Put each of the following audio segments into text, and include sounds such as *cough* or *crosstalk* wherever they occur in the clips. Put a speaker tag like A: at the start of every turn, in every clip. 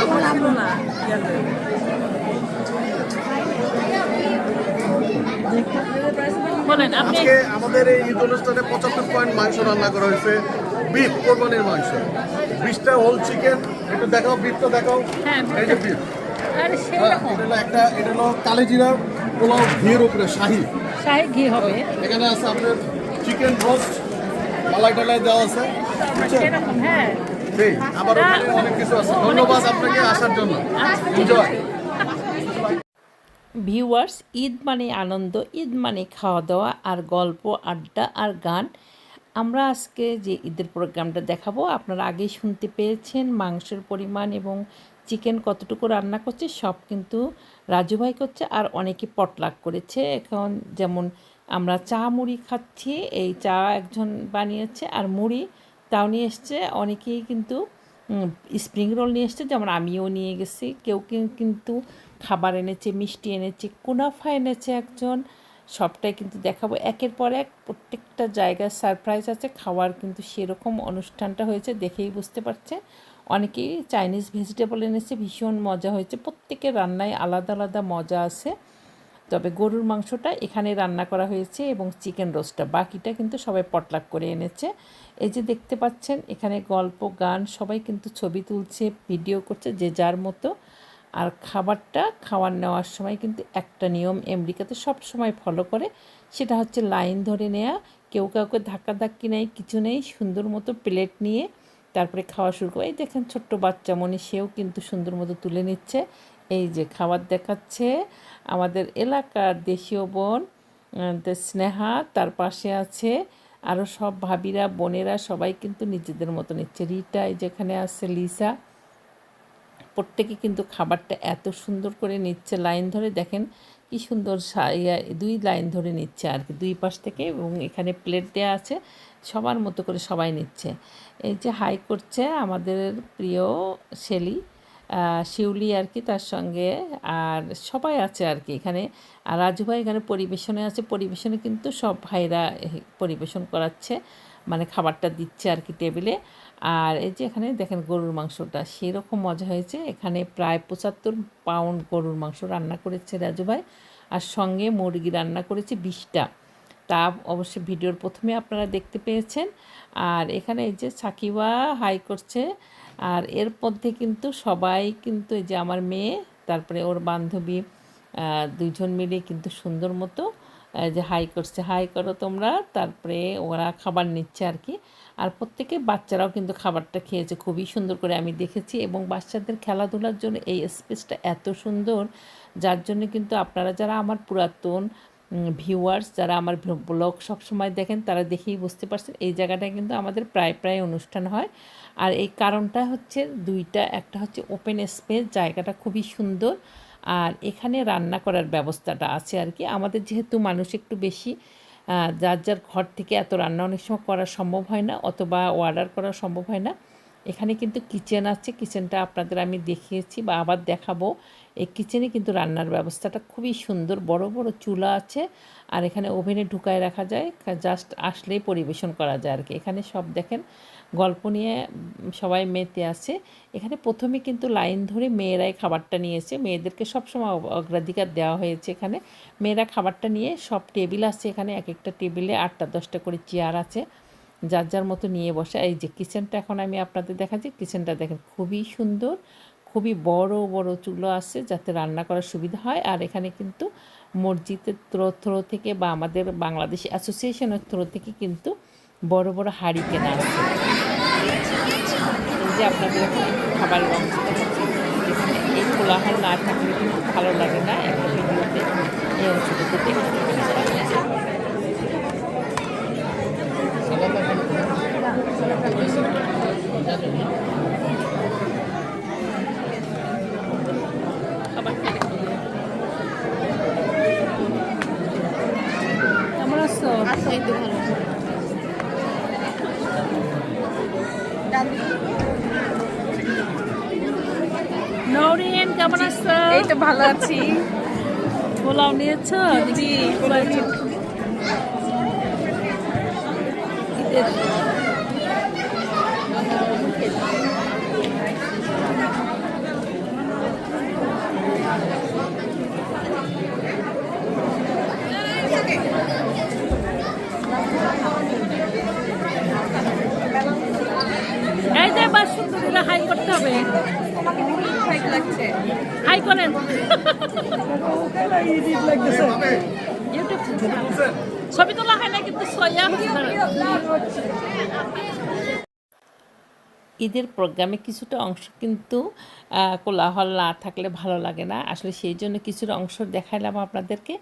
A: আমার ছিল না
B: আজকে আমাদের এই ঈদ অনুষ্ঠানে পঁচাত্তর পয়েন্ট মাংস রান্না করা হয়েছে। বিফ কোরবানির মাংস। বিশটা হোল চিকেন একটু দেখাও বিফটা দেখাও।
A: হ্যাঁ,
B: এই যে বিফ। হ্যাঁ এটা হলো একটা এটা হলো কালেজিরা পোলাও ঘিয়ের উপরে শাহি।
A: শাহি ঘি হবে।
B: এখানে আছে আপনার চিকেন রোস্ট মালাই টালাই দেওয়া আছে?
C: ভিউয়ার্স ঈদ মানে আনন্দ, ঈদ মানে খাওয়া দাওয়া আর গল্প, আড্ডা আর গান। আমরা আজকে যে ঈদের প্রোগ্রামটা দেখাবো, আপনারা আগেই শুনতে পেয়েছেন মাংসের পরিমাণ এবং চিকেন কতটুকু রান্না করছে, সব কিন্তু রাজু ভাই করছে আর অনেকে পটলাক করেছে। এখন যেমন আমরা চা মুড়ি খাচ্ছি, এই চা একজন বানিয়েছে আর মুড়ি তাও নিয়ে এসছে, অনেকেই কিন্তু স্প্রিং রোল নিয়ে এসছে, যেমন আমিও নিয়ে গেছি। কেউ কিন্তু খাবার এনেছে, মিষ্টি এনেছে, কুনাফা এনেছে একজন। সবটাই কিন্তু দেখাবো। একের পর এক প্রত্যেকটা জায়গায় সারপ্রাইজ আছে, খাওয়ার কিন্তু সেরকম অনুষ্ঠানটা হয়েছে দেখেই বুঝতে পারছে অনেকেই চাইনিজ ভেজিটেবল এনেছে, ভীষণ মজা হয়েছে। প্রত্যেকের রান্নায় আলাদা আলাদা মজা আছে। তবে গরুর মাংসটা এখানে রান্না করা হয়েছে এবং চিকেন রোস্টটা। বাকিটা কিন্তু সবাই পটলাক করে এনেছে। এই যে দেখতে পাচ্ছেন, এখানে গল্প, গান, সবাই কিন্তু ছবি তুলছে, ভিডিও করছে যে যার মতো। আর খাবারটা খাওয়ার নেওয়ার সময় কিন্তু একটা নিয়ম আমেরিকাতে সব সময় ফলো করে, সেটা হচ্ছে লাইন ধরে নেওয়া কেউ কাউকে ধাক্কা ধাক্কি নেই, কিছু নেই, সুন্দর মতো প্লেট নিয়ে তারপরে খাওয়া শুরু করে। এই দেখেন ছোট্ট বাচ্চা মনে, সেও কিন্তু সুন্দর মতো তুলে নিচ্ছে। এই যে খাবার দেখাচ্ছে, আমাদের এলাকার দেশীয় বোন স্নেহা, তার পাশে আছে আরও সব ভাবিরা, বোনেরা, সবাই কিন্তু নিজেদের মতো নিচ্ছে। রিটা যেখানে আছে, লিসা, প্রত্যেকে কিন্তু খাবারটা এত সুন্দর করে নিচ্ছে, লাইন ধরে দেখেন কি সুন্দর দুই লাইন ধরে নিচ্ছে আর কি, দুই পাশ থেকে এবং এখানে প্লেট দেওয়া আছে, সবার মতো করে সবাই নিচ্ছে। এই যে হাই করছে আমাদের প্রিয় শেলি শিউলি আর কি তার সঙ্গে, আর সবাই আছে আর কি এখানে। আর রাজু ভাই এখানে পরিবেশনে আছে। পরিবেশনে কিন্তু সব ভাইরা পরিবেশন করাচ্ছে মানে খাবারটা দিচ্ছে আর কি টেবিলে। আর এই যে এখানে দেখেন গরুর মাংসটা, সেরকম মজা হয়েছে। এখানে প্রায় পঁচাত্তর পাউন্ড গরুর মাংস রান্না করেছে রাজু ভাই। আর সঙ্গে মুরগি রান্না করেছে বিশটা। তা অবশ্যই ভিডিওর প্রথমে আপনারা দেখতে পেয়েছেন। আর এখানে এই যে সাকিবা হাই করছে আর এর মধ্যে কিন্তু সবাই কিন্তু এই যে আমার মেয়ে তারপরে ওর বান্ধবী আহ, দুইজন মিলে কিন্তু সুন্দর মতো যে হাই করছে হাই করো তোমরা তারপরে ওরা খাবার নিচ্ছে আর কি আর প্রত্যেকে বাচ্চারাও কিন্তু খাবারটা খেয়েছে খুবই সুন্দর করে আমি দেখেছি এবং বাচ্চাদের খেলাধুলার জন্য এই স্পেসটা এত সুন্দর যার জন্য কিন্তু আপনারা যারা আমার পুরাতন ভিউয়ার্স যারা আমার ব্লগ সবসময় দেখেন, তারা দেখেই বুঝতে পারছেন। এই জায়গাটায় কিন্তু আমাদের প্রায় প্রায় অনুষ্ঠান হয়। আর এই কারণটা হচ্ছে দুইটা, একটা হচ্ছে ওপেন স্পেস জায়গাটা খুবই সুন্দর। আর এখানে রান্না করার ব্যবস্থাটা আছে আর কি। আমাদের যেহেতু মানুষ একটু বেশি যার যার ঘর থেকে এত রান্না অনেক সময় করা সম্ভব হয় না, অথবা অর্ডার করা সম্ভব হয় না। এখানে কিন্তু কিচেন আছে কিচেনটা আপনাদের আমি দেখিয়েছি বা আবার দেখাবো। এই কিচেনে কিন্তু রান্নার ব্যবস্থাটা খুবই সুন্দর, বড় বড় চুলা আছে আর এখানে ওভেনে ঢুকায় রাখা যায় জাস্ট আসলেই পরিবেশন করা যায় আর কি এখানে সব দেখেন, গল্প নিয়ে সবাই মেতে আছে। এখানে প্রথমে কিন্তু লাইন ধরে মেয়েরাই খাবারটা নিয়েছে। মেয়েদেরকে সবসময় অগ- অগ্রাধিকার দেওয়া হয়েছে এখানে। মেয়েরা খাবারটা নিয়ে সব টেবিল আছে এখানে, এক একটা টেবিলে আটটা দশটা করে চেয়ার আছে। যার যার মতো নিয়ে বসে। এই যে কিচেনটা এখন আমি আপনাদের দেখাচ্ছি, কিচেনটা দেখেন খুবই সুন্দর, খুবই বড় বড় চুলো আছে যাতে রান্না করার সুবিধা হয়। আর এখানে কিন্তু মসজিদের থ্রো থ্রো থেকে বা আমাদের বাংলাদেশ অ্যাসোসিয়েশনের থ্রো থেকে কিন্তু বড় বড় হাঁড়ি কেনা আছে। যে আপনাদের এখন খাবারের এই কোলাহল না থাকলে কিন্তু ভালো লাগে না। একটা ভিডিওতে এই অংশটুকু দেখতে
A: খাবার খেয়ে দেখুন। কেমন আছো নৌরিন কেমন আছো?
D: এই তো ভালো আছি।
A: পোলাও নিয়েছো?
D: জি
A: ঈদের থেকে না। ছবি তোলা হয় না কিন্তু সয়া
C: ঈদের প্রোগ্রামে কিছুটা অংশ কিন্তু কোলাহল না থাকলে ভালো লাগে না। আসলে সেই জন্য কিছুটা অংশ দেখাইলাম আপনাদেরকে।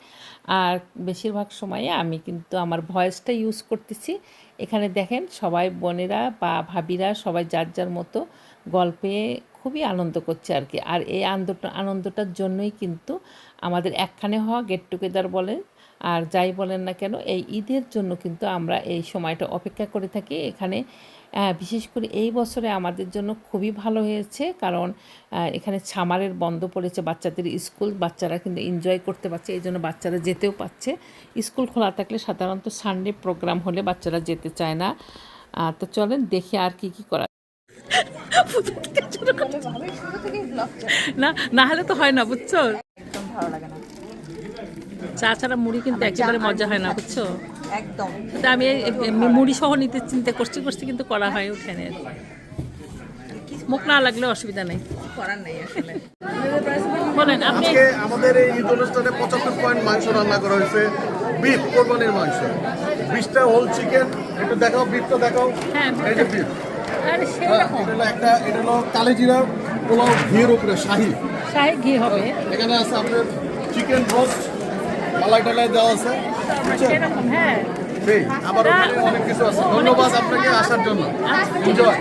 C: আর বেশিরভাগ সময়ে আমি কিন্তু আমার ভয়েসটা ইউজ করতেছি। এখানে দেখেন সবাই বোনেরা বা ভাবিরা সবাই যার যার মতো গল্পে খুবই আনন্দ করছে আর কি। আর এই আনন্দটা, আনন্দটার জন্যই কিন্তু আমাদের একখানে হওয়া গেট টুগেদার বলেন আর যাই বলেন না কেন, এই ঈদের জন্য কিন্তু আমরা এই সময়টা অপেক্ষা করে থাকি। এখানে বিশেষ করে এই বছরে আমাদের জন্য খুবই ভালো হয়েছে কারণ এখানে ছামারের বন্ধ পড়েছে বাচ্চাদের স্কুল বাচ্চারা কিন্তু এনজয় করতে পারছে এই জন্য বাচ্চারা যেতেও পাচ্ছে স্কুল খোলা থাকলে সাধারণত সানডে প্রোগ্রাম হলে বাচ্চারা যেতে চায় না। তো চলেন দেখি আর কি কি করা
A: না না হলে তো হয় না বুঝছ? চা ছাড়া মুড়ি কিন্তু একেবারে মজা হয় না বুঝছ?
D: একদম।
A: আমি মুড়ি সহ নিতে চিন্তা করছি করছি কিন্তু করা হয় ওঠে না মুখ না লাগলে অসুবিধা নেই।
D: করার নেই আসলে।
A: বলেন আপনি
B: আজকে আমাদের এই ঈদ অনুষ্ঠানে পঁচাত্তর পয়েন্ট মাংস রান্না করা হয়েছে। বিফ কোরবানির মাংস। বিশটা হোল চিকেন একটু দেখাও বিফটা দেখাও।
A: হ্যাঁ,
B: বিফ। হ্যাঁ, এটা হলো একটা এটা হলো কালেজিরা পোলাও ঘিয়ের উপরে শাহি।
A: শাহি ঘি হবে।
B: এখানে আছে আপনার চিকেন রোস্ট মালাই টালাই দেওয়া আছে?
A: সেরকম হ্যাঁ
B: আবার অনেক কিছু আছে। ধন্যবাদ আপনাকে আসার জন্য। এনজয়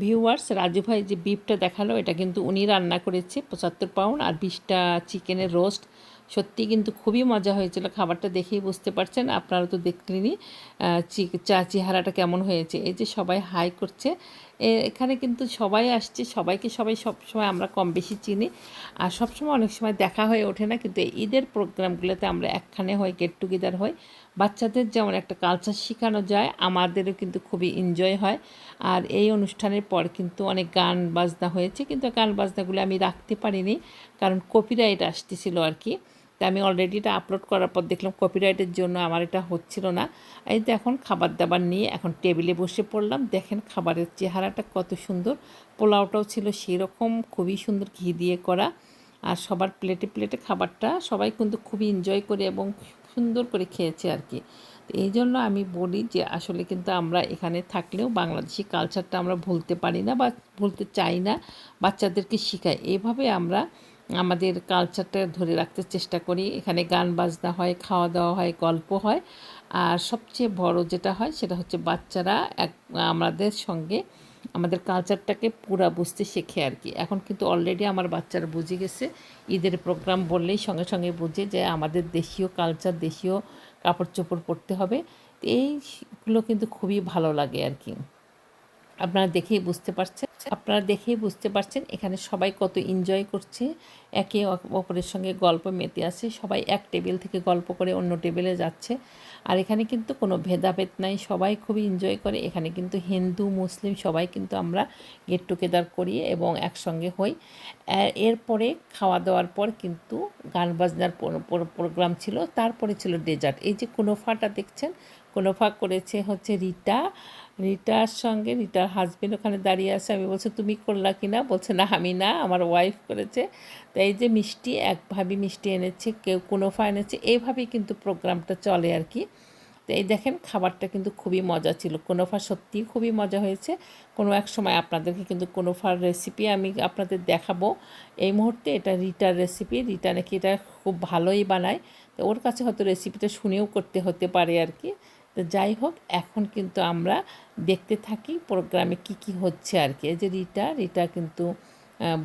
C: ভিউয়ার্স রাজু ভাই যে বিফটা দেখাল এটা কিন্তু উনি রান্না করেছে পঁচাত্তর পাউন্ড আর বিশটা চিকেনের রোস্ট সত্যি কিন্তু খুবই মজা হয়েছিল খাবারটা দেখেই বুঝতে পারছেন আপনারা তো দেখলেনই। আহ, চি- চেহারাটা কেমন হয়েছে? এই যে সবাই হাই করছে। এখানে কিন্তু সবাই আসছে। সবাইকে সবাই সব সময় আমরা কম বেশি চিনি। আর সবসময় অনেক সময় দেখা হয়ে ওঠে না। কিন্তু ঈদের প্রোগ্রামগুলোতে আমরা একখানে হই গেট টুগেদার হই। বাচ্চাদের যেমন একটা কালচার শেখানো যায়, আমাদেরও কিন্তু খুবই এনজয় হয়। আর এই অনুষ্ঠানের পর কিন্তু অনেক গান বাজনা হয়েছে। কিন্তু গান বাজনাগুলো আমি রাখতে পারিনি। কারণ কপিরাইট আসতেছিল আর কি। তা আমি অলরেডি এটা আপলোড করার পর দেখলাম কপিরাইটের জন্য আমার এটা হচ্ছিল না। এই তো এখন খাবার দাবার নিয়ে এখন টেবিলে বসে পড়লাম। দেখেন খাবারের চেহারাটা কত সুন্দর। পোলাওটাও ছিল সেরকম, খুবই সুন্দর ঘি দিয়ে করা। আর সবার প্লেটে প্লেটে খাবারটা সবাই কিন্তু খুবই এনজয় করে এবং সুন্দর করে খেয়েছে আর কি। এই জন্য আমি বলি যে আসলে কিন্তু আমরা এখানে থাকলেও বাংলাদেশি কালচারটা আমরা ভুলতে পারি না বা ভুলতে চাই না। বাচ্চাদেরকে শেখাই। এভাবে আমরা আমাদের কালচারটা ধরে রাখতে চেষ্টা করি। এখানে গান বাজনা হয় খাওয়া দাওয়া হয়, গল্প হয়। আর সবচেয়ে বড় যেটা হয় সেটা হচ্ছে বাচ্চারা এক, আমাদের সঙ্গে আমাদের কালচারটাকে পুরা বুঝতে শেখে আর কি। এখন কিন্তু অলরেডি আমার বাচ্চারা বুঝে গেছে। ঈদের প্রোগ্রাম বললেই সঙ্গে সঙ্গে বুঝে যে আমাদের দেশীয় কালচার দেশীয় কাপড় চোপড় পরতে হবে। এইগুলো কিন্তু খুবই ভালো লাগে আর কি। আপনারা দেখেই বুঝতে পারছেন। আপনারা দেখেই বুঝতে পারছেন এখানে সবাই কত এনজয় করছে। একে অপ- অপরের সঙ্গে গল্প মেতে আছে। সবাই এক টেবিল থেকে গল্প করে অন্য টেবিলে যাচ্ছে। আর এখানে কিন্তু কোনো ভেদাভেদ নাই। সবাই খুবই এনজয় করে। এখানে কিন্তু হিন্দু, মুসলিম সবাই কিন্তু আমরা গেট টুগেদার করি এবং একসঙ্গে হই। এরপরে খাওয়া দাওয়ার পর কিন্তু গান বাজনার পর- পর- প্রোগ্রাম ছিল। তারপরে ছিল ডেজার্ট এই যে কোনোফাটা দেখছেন? কোনোফা করেছে হচ্ছে রিটা। রিটার সঙ্গে রিটার হাজবেন্ড ওখানে দাঁড়িয়ে আছে। আমি বলছি, তুমি করলা কি না? বলছে, না, আমি না, আমার ওয়াইফ করেছে। তো এই যে মিষ্টি, এক ভাবি মিষ্টি এনেছে, কেউ কোনোফা এনেছে এইভাবেই কিন্তু প্রোগ্রামটা চলে আর কি। তো এই দেখেন, খাবারটা কিন্তু খুবই মজা ছিল। কোনোফা সত্যিই খুবই মজা হয়েছে। কোনো এক সময় আপনাদেরকে কিন্তু কোনোফার রেসিপি আমি আপনাদের দেখাবো। এই মুহূর্তে এটা রিটার রেসিপি রিটা নাকি এটা খুব ভালোই বানায়। তো ওর কাছে হয়তো রেসিপিটা শুনেও করতে হতে পারে আর কি। তো যাই হোক, এখন কিন্তু আমরা দেখতে থাকি প্রোগ্রামে কি কি হচ্ছে আর কি। যে রিটা রিটা কিন্তু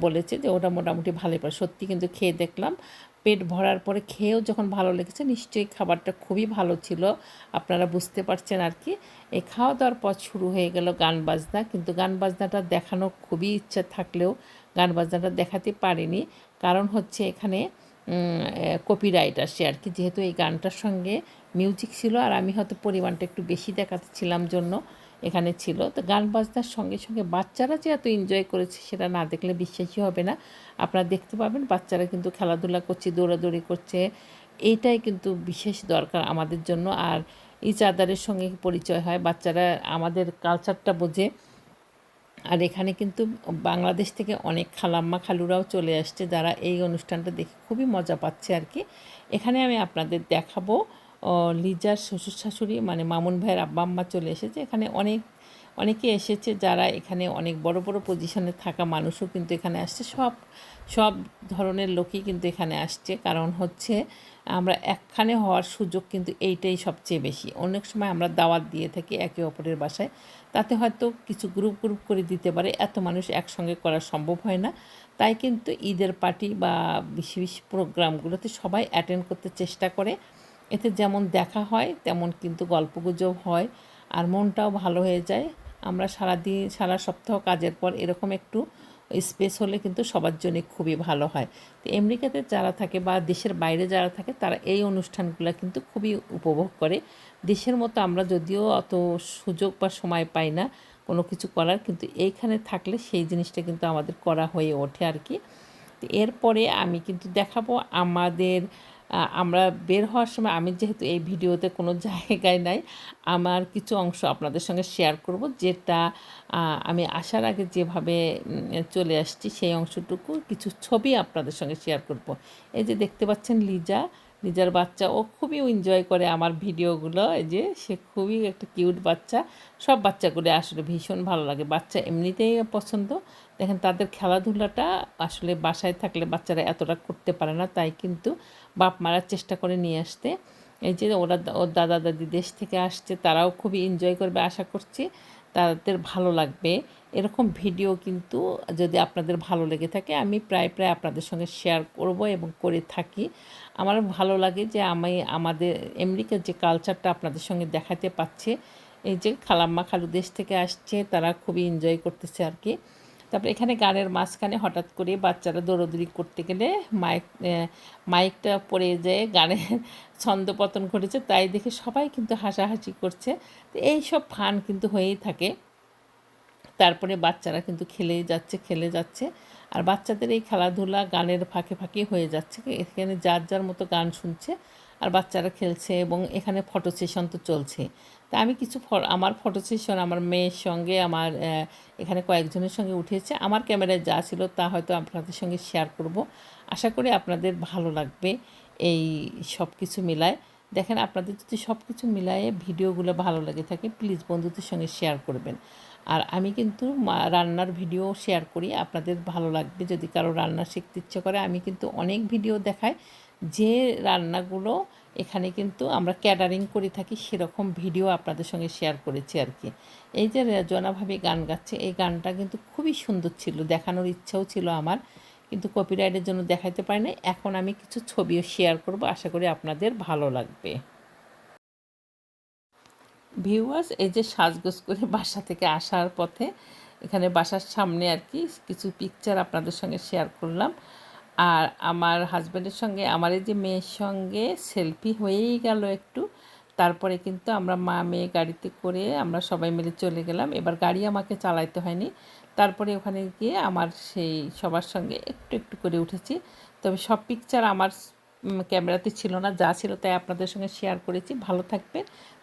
C: বলেছে যে ওটা মোটামুটি ভালোই পারে সত্যি কিন্তু খেয়ে দেখলাম, পেট ভরার পরে খেয়েও যখন ভালো লেগেছে, নিশ্চয়ই খাবারটা খুবই ভালো ছিল। আপনারা বুঝতে পারছেন আর কি। এই খাওয়া দাওয়ার পর শুরু হয়ে গেল গান বাজনা, কিন্তু গান বাজনাটা দেখানো খুবই ইচ্ছা থাকলেও গান বাজনাটা দেখাতে পারিনি। কারণ হচ্ছে এখানে কপিরাইট আসে আর কি। যেহেতু এই গানটার সঙ্গে মিউজিক ছিল আর আমি হয়তো পরিমাণটা একটু বেশি দেখাচ্ছিলাম জন্য এখানে ছিল। তো গান বাজনার সঙ্গে সঙ্গে বাচ্চারা যে এত এনজয় করেছে সেটা না দেখলে বিশ্বাসই হবে না। আপনারা দেখতে পাবেন বাচ্চারা কিন্তু খেলাধুলা করছে, দৌড়াদৌড়ি করছে। এইটাই কিন্তু বিশেষ দরকার আমাদের জন্য। আর ইচ আদারের সঙ্গে পরিচয় হয়। বাচ্চারা আমাদের কালচারটা বোঝে। আর এখানে কিন্তু বাংলাদেশ থেকে অনেক খালাম্মা খালুরাও চলে আসছে যারা এই অনুষ্ঠানটা দেখে খুবই মজা পাচ্ছে আর কি। এখানে আমি আপনাদের দেখাবো লিজার শ্বশুর শাশুড়ি মানে মামুন ভাইয়ের আব্বা আম্মা চলে এসেছে। এখানে অনেক, অনেকে এসেছে যারা এখানে অনেক বড় বড় পজিশনে থাকা মানুষও কিন্তু এখানে আসছে। সব সব ধরনের লোকই কিন্তু এখানে আসছে। কারণ হচ্ছে আমরা একখানে হওয়ার সুযোগ কিন্তু এইটাই সবচেয়ে বেশি। অনেক সময় আমরা দাওয়াত দিয়ে থাকি একে অপরের বাসায়। তাতে হয়তো কিছু গ্রুপ গ্রুপ করে দিতে পারে। এত মানুষ একসঙ্গে করা সম্ভব হয় না। তাই কিন্তু ঈদের পার্টি বা বেশি বেশি প্রোগ্রামগুলোতে সবাই অ্যাটেন্ড করতে চেষ্টা করে। এতে যেমন দেখা হয়, তেমন কিন্তু গল্পগুজব হয় আর মনটাও ভালো হয়ে যায়। আমরা সারাদিন, সারা সপ্তাহ কাজের পর এরকম একটু স্পেস হলে কিন্তু সবার জন্য খুবই ভালো হয়। তো আমেরিকাতে যারা থাকে বা দেশের বাইরে যারা থাকে, তারা এই অনুষ্ঠানগুলো কিন্তু খুবই উপভোগ করে। দেশের মতো আমরা যদিও অত সুযোগ বা সময় পাই না কোনো কিছু করার, কিন্তু এইখানে থাকলে সেই জিনিসটা কিন্তু আমাদের করা হয়ে ওঠে আর কি। এরপরে আমি কিন্তু দেখাবো আমাদের আমরা বের হওয়ার সময় আমি যেহেতু এই ভিডিওতে কোনো *laughs* জায়গায় নাই, আমার কিছু অংশ আপনাদের সঙ্গে শেয়ার করব, যেটা আমি আসার আগে যেভাবে চলে আসছি সেই অংশটুকু কিছু ছবি আপনাদের সঙ্গে শেয়ার করব। এই যে দেখতে পাচ্ছেন লিজা লিজার বাচ্চা, ও খুবই এনজয় করে আমার ভিডিওগুলো। এই যে সে খুবই একটা কিউট বাচ্চা। সব বাচ্চাগুলো আসলে ভীষণ ভালো লাগে। বাচ্চা এমনিতেই পছন্দ। দেখেন, তাদের খেলাধুলাটা আসলে বাসায় থাকলে বাচ্চারা এতটা করতে পারে না, তাই কিন্তু বাপ মারার চেষ্টা করে নিয়ে আসতে। এই যে ওরা ওর দাদা দাদি দেশ থেকে আসছে, তারাও খুবই এনজয় করবে, আশা করছি। তাদের ভালো লাগবে। এরকম ভিডিও কিন্তু যদি আপনাদের ভালো লেগে থাকে, আমি প্রায় প্রায় আপনাদের সঙ্গে শেয়ার করব এবং করে থাকি। আমার ভালো লাগে যে আমি আমাদের আমেরিকার যে কালচারটা আপনাদের সঙ্গে দেখাতে পাচ্ছে, এই যে খালাম্মা খালু দেশ থেকে আসছে, তারা খুবই এনজয় করতেছে আর কি। তারপরে এখানে গানের মাঝখানে হঠাৎ করে বাচ্চারা দৌড়দৌড়ি করতে গেলে মাইক মাইকটা পড়ে যায়, গানের ছন্দপতন ঘটেছে, তাই দেখে সবাই কিন্তু হাসাহাসি করছে। তো এই সব ফান কিন্তু হয়েই থাকে। তারপরে বাচ্চারা কিন্তু খেলেই যাচ্ছে, খেলে যাচ্ছে। আর বাচ্চাদের এই খেলাধুলা গানের ফাঁকে ফাঁকে হয়ে যাচ্ছে এখানে যার যার মতো গান শুনছে আর বাচ্চারা খেলছে এবং এখানে ফটো সেশন তো চলছে। তা আমি কিছু আমার ফটো সেশন আমার মেয়ের সঙ্গে, আমার এখানে কয়েকজনের সঙ্গে উঠেছে। আমার ক্যামেরায় যা ছিল তা হয়তো আপনাদের সঙ্গে শেয়ার করব। আশা করি আপনাদের ভালো লাগবে এই সব কিছু মিলায়। দেখেন, আপনাদের যদি সব কিছু মিলায়ে ভিডিওগুলো ভালো লাগে থাকে প্লিজ বন্ধুদের সঙ্গে শেয়ার করবেন। আর আমি কিন্তু রান্নার ভিডিও শেয়ার করি, আপনাদের ভালো লাগবে। যদি কারও রান্না শিখতে ইচ্ছে করে, আমি কিন্তু অনেক ভিডিও দেখাই। যে রান্নাগুলো এখানে কিন্তু আমরা ক্যাটারিং করে থাকি, সেরকম ভিডিও আপনাদের সঙ্গে শেয়ার করেছি আর কি। এই যে রেজনা ভাবি গান গাচ্ছে, এই গানটা কিন্তু খুবই সুন্দর ছিল, দেখানোর ইচ্ছাও ছিল আমার। কিন্তু কপিরাইটের জন্য দেখাইতে পারি না এখন আমি কিছু ছবিও শেয়ার করব, আশা করি আপনাদের ভালো লাগবে। ভিউয়ার্স এই যে সাজগোজ করে বাসা থেকে আসার পথে, এখানে বাসার সামনে আর কি কিছু পিকচার আপনাদের সঙ্গে শেয়ার করলাম। আর আমার হাজব্যান্ডের সঙ্গে, আমার এই যে মেয়ের সঙ্গে সেলফি হয়েই গেল একটু। তারপরে কিন্তু আমরা মা মেয়ে গাড়িতে করে আমরা সবাই মিলে চলে গেলাম। এবার গাড়ি আমাকে চালাইতে হয়নি। তারপরে ওখানে গিয়ে আমার সেই সবার সঙ্গে একটু একটু করে উঠেছি। তবে সব পিকচার আমার ক্যামেরাতে ছিল না, যা ছিল তাই আপনাদের সঙ্গে শেয়ার করেছি। ভালো থাকবেন